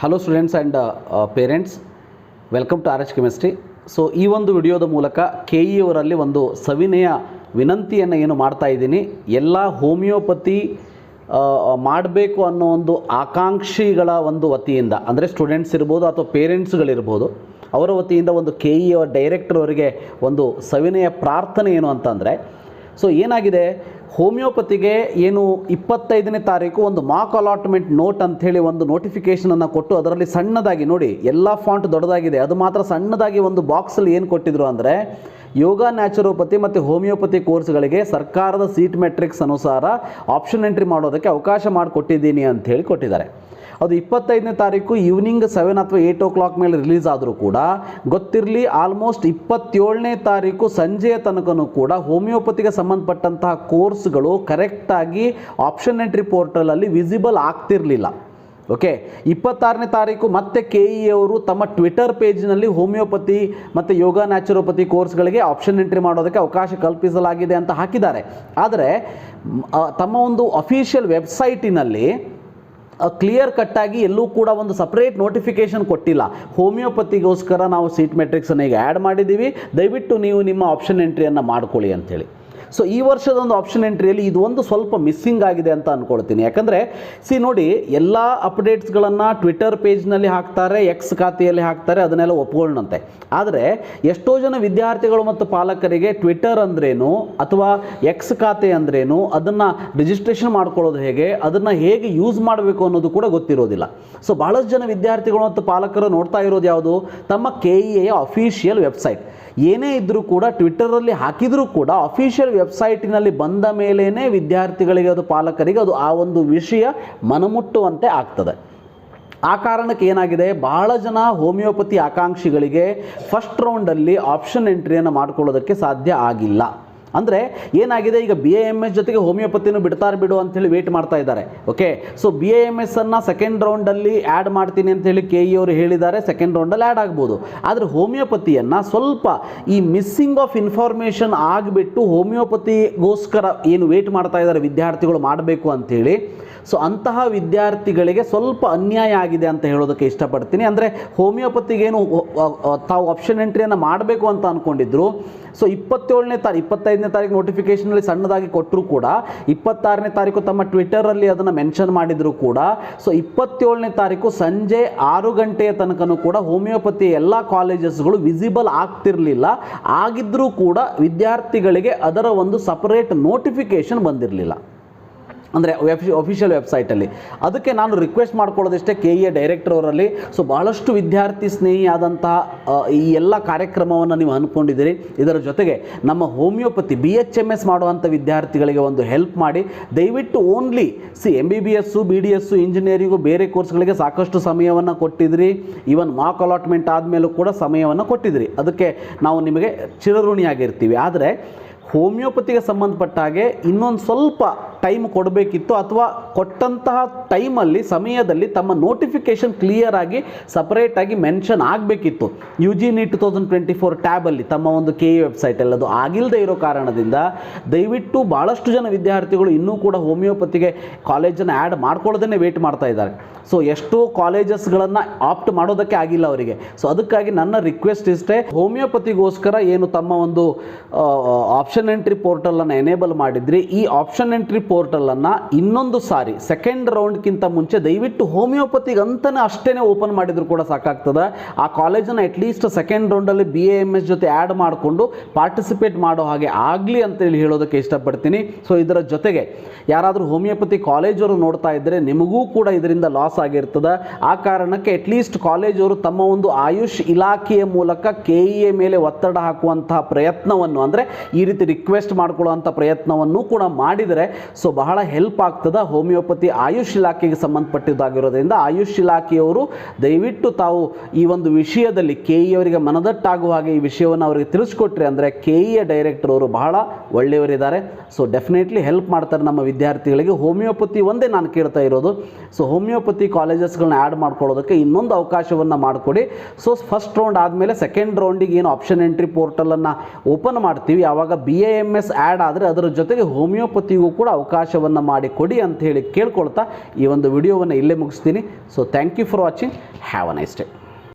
Hello students and parents welcome to R H chemistry so ಈ ಒಂದು ವಿಡಿಯೋದ ಮೂಲಕ ಕೆ ಇ ಅವರಲ್ಲಿ ಒಂದು ಸವಿನಯ ವಿನಂತಿಯನ್ನು ಏನು ಮಾಡ್ತಾ ಇದ್ದೀನಿ. ಎಲ್ಲ ಹೋಮಿಯೋಪತಿ ಮಾಡಬೇಕು ಅನ್ನೋ ಒಂದು ಆಕಾಂಕ್ಷಿಗಳ ಒಂದು ವತಿಯಿಂದ, ಅಂದರೆ ಸ್ಟೂಡೆಂಟ್ಸ್ ಇರ್ಬೋದು ಅಥವಾ ಪೇರೆಂಟ್ಸ್ಗಳಿರ್ಬೋದು ಅವರ ವತಿಯಿಂದ ಒಂದು ಕೆ ಇ ಡೈರೆಕ್ಟರ್ ಅವರಿಗೆ ಒಂದು ಸವಿನಯ ಪ್ರಾರ್ಥನೆ ಏನು ಅಂತಂದರೆ ಸೊ ಏನಾಗಿದೆ ಹೋಮಿಯೋಪತಿಗೆ ಏನು ಇಪ್ಪತ್ತೈದನೇ ತಾರೀಕು ಒಂದು ಮಾಕ್ ಅಲಾಟ್ಮೆಂಟ್ ನೋಟ್ ಅಂಥೇಳಿ ಒಂದು ನೋಟಿಫಿಕೇಷನನ್ನು ಕೊಟ್ಟು ಅದರಲ್ಲಿ ಸಣ್ಣದಾಗಿ ನೋಡಿ, ಎಲ್ಲ ಫಾಂಟ್ ದೊಡ್ಡದಾಗಿದೆ. ಅದು ಮಾತ್ರ ಸಣ್ಣದಾಗಿ ಒಂದು ಬಾಕ್ಸಲ್ಲಿ ಏನು ಕೊಟ್ಟಿದ್ರು ಅಂದರೆ, ಯೋಗ ನ್ಯಾಚುರೋಪತಿ ಮತ್ತು ಹೋಮಿಯೋಪತಿ ಕೋರ್ಸ್ಗಳಿಗೆ ಸರ್ಕಾರದ ಸೀಟ್ ಮೆಟ್ರಿಕ್ಸ್ ಅನುಸಾರ ಆಪ್ಷನ್ ಎಂಟ್ರಿ ಮಾಡೋದಕ್ಕೆ ಅವಕಾಶ ಮಾಡಿಕೊಟ್ಟಿದ್ದೀನಿ ಹೇಳಿ ಕೊಟ್ಟಿದ್ದಾರೆ. ಅದು ಇಪ್ಪತ್ತೈದನೇ ತಾರೀಕು ಈವ್ನಿಂಗ್ ಸೆವೆನ್ ಅಥವಾ ಏಯ್ಟ್ ಓ ಕ್ಲಾಕ್ ಮೇಲೆ ರಿಲೀಸ್ ಆದರೂ ಕೂಡ ಗೊತ್ತಿರಲಿ ಆಲ್ಮೋಸ್ಟ್ ಇಪ್ಪತ್ತೇಳನೇ ತಾರೀಕು ಸಂಜೆಯ ತನಕನೂ ಕೂಡ ಹೋಮಿಯೋಪತಿಗೆ ಸಂಬಂಧಪಟ್ಟಂತಹ ಕೋರ್ಸ್ಗಳು ಕರೆಕ್ಟಾಗಿ ಆಪ್ಷನ್ ಎಂಟ್ರಿ ಪೋರ್ಟಲಲ್ಲಿ ವಿಸಿಬಲ್ ಆಗ್ತಿರಲಿಲ್ಲ. ಓಕೆ ಇಪ್ಪತ್ತಾರನೇ ತಾರೀಕು ಮತ್ತೆ ಕೆ ಇ ಅವರು ತಮ್ಮ ಟ್ವಿಟರ್ ಪೇಜ್ನಲ್ಲಿ ಹೋಮಿಯೋಪತಿ ಮತ್ತು ಯೋಗ ನ್ಯಾಚುರೋಪತಿ ಕೋರ್ಸ್ಗಳಿಗೆ ಆಪ್ಷನ್ ಎಂಟ್ರಿ ಮಾಡೋದಕ್ಕೆ ಅವಕಾಶ ಕಲ್ಪಿಸಲಾಗಿದೆ ಅಂತ ಹಾಕಿದ್ದಾರೆ. ಆದರೆ ತಮ್ಮ ಒಂದು ಅಫಿಷಿಯಲ್ ವೆಬ್ಸೈಟಿನಲ್ಲಿ ಕ್ಲಿಯರ್ ಕಟ್ಟಾಗಿ ಎಲ್ಲೂ ಕೂಡ ಒಂದು ಸಪ್ರೇಟ್ ನೋಟಿಫಿಕೇಶನ್ ಕೊಟ್ಟಿಲ್ಲ. ಹೋಮಿಯೋಪತಿಗೋಸ್ಕರ ನಾವು ಸೀಟ್ ಮೆಟ್ರಿಕ್ಸನ್ನು ಈಗ ಆ್ಯಡ್ ಮಾಡಿದ್ದೀವಿ. ದಯವಿಟ್ಟು ನೀವು ನಿಮ್ಮ ಆಪ್ಷನ್ ಎಂಟ್ರಿಯನ್ನು ಮಾಡ್ಕೊಳ್ಳಿ ಅಂಥೇಳಿ ಸೊ ಈ ವರ್ಷದ ಒಂದು ಆಪ್ಷನ್ ಎಂಟ್ರಿಯಲ್ಲಿ ಇದು ಒಂದು ಸ್ವಲ್ಪ ಮಿಸ್ಸಿಂಗ್ ಆಗಿದೆ ಅಂತ ಅಂದ್ಕೊಳ್ತೀನಿ ಯಾಕಂದರೆ ಸಿ ನೋಡಿ, ಎಲ್ಲ ಅಪ್ಡೇಟ್ಸ್ಗಳನ್ನು ಟ್ವಿಟರ್ ಪೇಜ್ನಲ್ಲಿ ಹಾಕ್ತಾರೆ ಎಕ್ಸ್ ಖಾತೆಯಲ್ಲಿ ಹಾಕ್ತಾರೆ, ಅದನ್ನೆಲ್ಲ ಒಪ್ಕೊಳ್ಳಂತೆ ಆದರೆ, ಎಷ್ಟೋ ಜನ ವಿದ್ಯಾರ್ಥಿಗಳು ಮತ್ತು ಪಾಲಕರಿಗೆ ಟ್ವಿಟರ್ ಅಂದ್ರೇನು, ಅಥವಾ ಎಕ್ಸ್ ಖಾತೆ ಅಂದ್ರೇನು, ಅದನ್ನು ರಿಜಿಸ್ಟ್ರೇಷನ್ ಮಾಡ್ಕೊಳ್ಳೋದು ಹೇಗೆ, ಅದನ್ನು ಹೇಗೆ ಯೂಸ್ ಮಾಡಬೇಕು ಅನ್ನೋದು ಕೂಡ ಗೊತ್ತಿರೋದಿಲ್ಲ. ಸೊ ಭಾಳಷ್ಟು ಜನ ವಿದ್ಯಾರ್ಥಿಗಳು ಮತ್ತು ಪಾಲಕರು ನೋಡ್ತಾ ಇರೋದು ಯಾವುದು? ತಮ್ಮ K E A official website ಏನೇ ಇದ್ದರೂ ಕೂಡ ಟ್ವಿಟರಲ್ಲಿ ಹಾಕಿದರೂ ಕೂಡ ಅಫಿಷಿಯಲ್ ವೆಬ್ಸೈಟಿನಲ್ಲಿ ಬಂದ ಮೇಲೇ ವಿದ್ಯಾರ್ಥಿಗಳಿಗೆ ಅದು ಪಾಲಕರಿಗೆ ಅದು ಆ ಒಂದು ವಿಷಯ ಮನಮುಟ್ಟುವಂತೆ ಆಗ್ತದೆ. ಆ ಕಾರಣಕ್ಕೆ ಏನಾಗಿದೆ? ಬಹಳ ಜನ ಹೋಮಿಯೋಪತಿ ಆಕಾಂಕ್ಷಿಗಳಿಗೆ ಫಸ್ಟ್ ರೌಂಡಲ್ಲಿ ಆಪ್ಷನ್ ಎಂಟ್ರಿಯನ್ನು ಮಾಡ್ಕೊಳ್ಳೋದಕ್ಕೆ ಸಾಧ್ಯ ಆಗಿಲ್ಲ. ಅಂದರೆ ಏನಾಗಿದೆ? ಈಗ ಬಿ ಎ ಎಂ ಎಸ್ ಜೊತೆಗೆ ಹೋಮಿಯೋಪತಿನೂ ಬಿಡ್ತಾರೆ ಬಿಡು ಅಂತೇಳಿ ವೇಟ್ ಮಾಡ್ತಾ ಇದ್ದಾರೆ. Okay so B A M S ಅನ್ನು ಸೆಕೆಂಡ್ ರೌಂಡಲ್ಲಿ ಆ್ಯಡ್ ಮಾಡ್ತೀನಿ ಅಂತೇಳಿ ಕೆ ಇ ಅವರು ಹೇಳಿದ್ದಾರೆ. ಸೆಕೆಂಡ್ ರೌಂಡಲ್ಲಿ ಆ್ಯಡ್ ಆಗ್ಬೋದು. ಆದರೆ ಹೋಮಿಯೋಪತಿಯನ್ನು ಸ್ವಲ್ಪ ಈ ಮಿಸ್ಸಿಂಗ್ ಆಫ್ ಇನ್ಫಾರ್ಮೇಷನ್ ಆಗಿಬಿಟ್ಟು ಹೋಮಿಯೋಪತಿಗೋಸ್ಕರ ಏನು ವೇಟ್ ಮಾಡ್ತಾ ಇದ್ದಾರೆ ವಿದ್ಯಾರ್ಥಿಗಳು ಮಾಡಬೇಕು ಅಂಥೇಳಿ ಸೊ ಅಂತಹ ವಿದ್ಯಾರ್ಥಿಗಳಿಗೆ ಸ್ವಲ್ಪ ಅನ್ಯಾಯ ಆಗಿದೆ ಅಂತ ಹೇಳೋದಕ್ಕೆ ಇಷ್ಟಪಡ್ತೀನಿ. ಅಂದರೆ ಹೋಮಿಯೋಪತಿಗೇನು ತಾವು ಆಪ್ಷನ್ ಎಂಟ್ರಿಯನ್ನು ಮಾಡಬೇಕು ಅಂತ ಅಂದ್ಕೊಂಡಿದ್ರು ಸೊ ಇಪ್ಪತ್ತೇಳನೇ ತಾರೀಕು ಇಪ್ಪತ್ತೈದನೇ ತಾರೀಕು ನೋಟಿಫಿಕೇಷನಲ್ಲಿ ಸಣ್ಣದಾಗಿ ಕೊಟ್ಟರು ಕೂಡ, ಇಪ್ಪತ್ತಾರನೇ ತಾರೀಕು ತಮ್ಮ ಟ್ವಿಟರಲ್ಲಿ ಅದನ್ನು ಮೆನ್ಷನ್ ಮಾಡಿದರೂ ಕೂಡ ಸೊ ಇಪ್ಪತ್ತೇಳನೇ ತಾರೀಕು ಸಂಜೆ ಆರು ಗಂಟೆಯ ತನಕನೂ ಕೂಡ ಹೋಮಿಯೋಪತಿ ಎಲ್ಲ ಕಾಲೇಜಸ್ಗಳು ವಿಸಿಬಲ್ ಆಗ್ತಿರಲಿಲ್ಲ. ಆಗಿದ್ದರೂ ಕೂಡ ವಿದ್ಯಾರ್ಥಿಗಳಿಗೆ ಅದರ ಒಂದು ಸಪರೇಟ್ ನೋಟಿಫಿಕೇಷನ್ ಬಂದಿರಲಿಲ್ಲ. ಅಂದರೆ ವೆಬ್ ಅಫಿಷಿಯಲ್ ವೆಬ್ಸೈಟಲ್ಲಿ ಅದಕ್ಕೆ ನಾನು ರಿಕ್ವೆಸ್ಟ್ ಮಾಡ್ಕೊಳ್ಳೋದಿಷ್ಟೇ ಕೆ ಎ ಡೈರೆಕ್ಟರ್ ಅವರಲ್ಲಿ. ಸೊ ಭಾಳಷ್ಟು ವಿದ್ಯಾರ್ಥಿ ಸ್ನೇಹಿ ಆದಂತಹ ಈ ಎಲ್ಲ ಕಾರ್ಯಕ್ರಮವನ್ನು ನೀವು ಅಂದ್ಕೊಂಡಿದ್ದೀರಿ ಇದರ ಜೊತೆಗೆ ನಮ್ಮ homeopathy B H M S ಮಾಡುವಂಥ ವಿದ್ಯಾರ್ಥಿಗಳಿಗೆ ಒಂದು ಹೆಲ್ಪ್ ಮಾಡಿ. ದಯವಿಟ್ಟು only C M B B S B D S engineering ಬೇರೆ ಕೋರ್ಸ್ಗಳಿಗೆ ಸಾಕಷ್ಟು ಸಮಯವನ್ನು ಕೊಟ್ಟಿದ್ರಿ ಈವನ್ ಮಾಕ್ ಅಲಾಟ್ಮೆಂಟ್ ಆದಮೇಲೂ ಕೂಡ ಸಮಯವನ್ನು ಕೊಟ್ಟಿದ್ರಿ ಅದಕ್ಕೆ ನಾವು ನಿಮಗೆ ಚಿರಋಣಿಯಾಗಿರ್ತೀವಿ. ಆದರೆ ಹೋಮಿಯೋಪತಿಗೆ ಸಂಬಂಧಪಟ್ಟ ಹಾಗೆ ಇನ್ನೊಂದು ಸ್ವಲ್ಪ ಟೈಮ್ ಕೊಡಬೇಕಿತ್ತು ಅಥವಾ ಕೊಟ್ಟಂತಹ ಟೈಮಲ್ಲಿ ಸಮಯದಲ್ಲಿ ತಮ್ಮ ನೋಟಿಫಿಕೇಷನ್ ಕ್ಲಿಯರ್ ಆಗಿ ಸಪರೇಟಾಗಿ ಮೆನ್ಷನ್ ಆಗಬೇಕಿತ್ತು. U G NEET two thousand twenty four ಟ್ಯಾಬಲ್ಲಿ ತಮ್ಮ ಒಂದು ಕೆ ಇ ವೆಬ್ಸೈಟಲ್ಲಿ ಅದು ಆಗಿಲ್ಲದೆ ಇರೋ ಕಾರಣದಿಂದ ದಯವಿಟ್ಟು ಭಾಳಷ್ಟು ಜನ ವಿದ್ಯಾರ್ಥಿಗಳು ಇನ್ನೂ ಕೂಡ ಹೋಮಿಯೋಪತಿಗೆ ಕಾಲೇಜನ್ನು ಆ್ಯಡ್ ಮಾಡ್ಕೊಳ್ಳೋದನ್ನೇ ವೇಟ್ ಮಾಡ್ತಾ ಇದ್ದಾರೆ. ಸೊ ಎಷ್ಟೋ ಕಾಲೇಜಸ್ಗಳನ್ನು ಆಪ್ಟ್ ಮಾಡೋದಕ್ಕೆ ಆಗಿಲ್ಲ ಅವರಿಗೆ. ಸೊ ಅದಕ್ಕಾಗಿ ನನ್ನ ರಿಕ್ವೆಸ್ಟ್ ಇಷ್ಟೇ, ಹೋಮಿಯೋಪತಿಗೋಸ್ಕರ ಏನು ತಮ್ಮ ಒಂದು ಆಪ್ಷನ್ ಎಂಟ್ರಿ ಪೋರ್ಟಲನ್ನು ಎನೇಬಲ್ ಮಾಡಿದ್ರಿ ಈ ಆಪ್ಷನ್ ಎಂಟ್ರಿ ಪೋರ್ಟಲನ್ನು ಇನ್ನೊಂದು ಸಾರಿ ಸೆಕೆಂಡ್ ರೌಂಡ್ಗಿಂತ ಮುಂಚೆ ದಯವಿಟ್ಟು ಹೋಮಿಯೋಪತಿಗೆ ಅಂತಲೇ ಅಷ್ಟೇ ಓಪನ್ ಮಾಡಿದ್ರು ಕೂಡ ಸಾಕಾಗ್ತದೆ. ಆ ಕಾಲೇಜನ್ನು ಅಟ್ಲೀಸ್ಟ್ ಸೆಕೆಂಡ್ ರೌಂಡಲ್ಲಿ ಬಿ ಜೊತೆ ಆ್ಯಡ್ ಮಾಡಿಕೊಂಡು ಪಾರ್ಟಿಸಿಪೇಟ್ ಮಾಡೋ ಹಾಗೆ ಆಗಲಿ ಅಂತೇಳಿ ಹೇಳೋದಕ್ಕೆ ಇಷ್ಟಪಡ್ತೀನಿ. ಸೊ ಇದರ ಜೊತೆಗೆ ಯಾರಾದರೂ ಹೋಮಿಯೋಪತಿ ಕಾಲೇಜವರು ನೋಡ್ತಾ ಇದ್ದರೆ ನಿಮಗೂ ಕೂಡ ಇದರಿಂದ ಲಾಸ್ ಆಗಿರ್ತದೆ. ಆ ಕಾರಣಕ್ಕೆ ಅಟ್ಲೀಸ್ಟ್ ಕಾಲೇಜವರು ತಮ್ಮ ಒಂದು ಆಯುಷ್ ಇಲಾಖೆಯ ಮೂಲಕ ಕೆ ಎ ಮೇಲೆ ಒತ್ತಡ ಹಾಕುವಂತಹ ಪ್ರಯತ್ನವನ್ನು ಅಂದರೆ ಈ ರೀತಿ ರಿಕ್ವೆಸ್ಟ್ ಮಾಡ್ಕೊಳ್ಳುವಂಥ ಪ್ರಯತ್ನವನ್ನು ಕೂಡ ಮಾಡಿದರೆ ಸೊ ಬಹಳ ಹೆಲ್ಪ್ ಆಗ್ತದೆ. ಹೋಮಿಯೋಪತಿ ಆಯುಷ್ ಇಲಾಖೆಗೆ ಸಂಬಂಧಪಟ್ಟಿದ್ದಾಗಿರೋದ್ರಿಂದ ಆಯುಷ್ ಇಲಾಖೆಯವರು ದಯವಿಟ್ಟು ತಾವು ಈ ಒಂದು ವಿಷಯದಲ್ಲಿ ಕೆ ಇ ಮನದಟ್ಟಾಗುವ ಹಾಗೆ ಈ ವಿಷಯವನ್ನು ಅವರಿಗೆ ತಿಳಿಸ್ಕೊಟ್ರಿ ಅಂದರೆ ಕೆ ಇಯ ಡೈರೆಕ್ಟರ್ ಅವರು ಬಹಳ ಒಳ್ಳೆಯವರಿದ್ದಾರೆ. ಸೊ ಡೆಫಿನೆಟ್ಲಿ ಹೆಲ್ಪ್ ಮಾಡ್ತಾರೆ ನಮ್ಮ ವಿದ್ಯಾರ್ಥಿಗಳಿಗೆ. ಹೋಮಿಯೋಪತಿ ಒಂದೇ ನಾನು ಕೇಳ್ತಾ ಇರೋದು. ಸೊ ಹೋಮಿಯೋಪತಿ ಕಾಲೇಜಸ್ಗಳನ್ನ ಆ್ಯಡ್ ಮಾಡ್ಕೊಳ್ಳೋದಕ್ಕೆ ಇನ್ನೊಂದು ಅವಕಾಶವನ್ನು ಮಾಡಿಕೊಡಿ. ಸೊ ಫಸ್ಟ್ ರೌಂಡ್ ಆದಮೇಲೆ ಸೆಕೆಂಡ್ ರೌಂಡಿಗೆ ಏನು ಆಪ್ಷನ್ ಎಂಟ್ರಿ ಪೋರ್ಟಲನ್ನು ಓಪನ್ ಮಾಡ್ತೀವಿ. ಆವಾಗ B A M S add ಆದರೆ ಅದರ ಜೊತೆಗೆ ಹೋಮಿಯೋಪತಿಗೂ ಕೂಡ ಅವಕಾಶವನ್ನು ಮಾಡಿ ಕೊಡಿ ಅಂತ ಹೇಳಿ ಕೇಳ್ಕೊಳ್ತಾ ಈ ಒಂದು ವಿಡಿಯೋವನ್ನು ಇಲ್ಲೇ ಮುಗಿಸ್ತೀನಿ. So thank you for watching have a nice day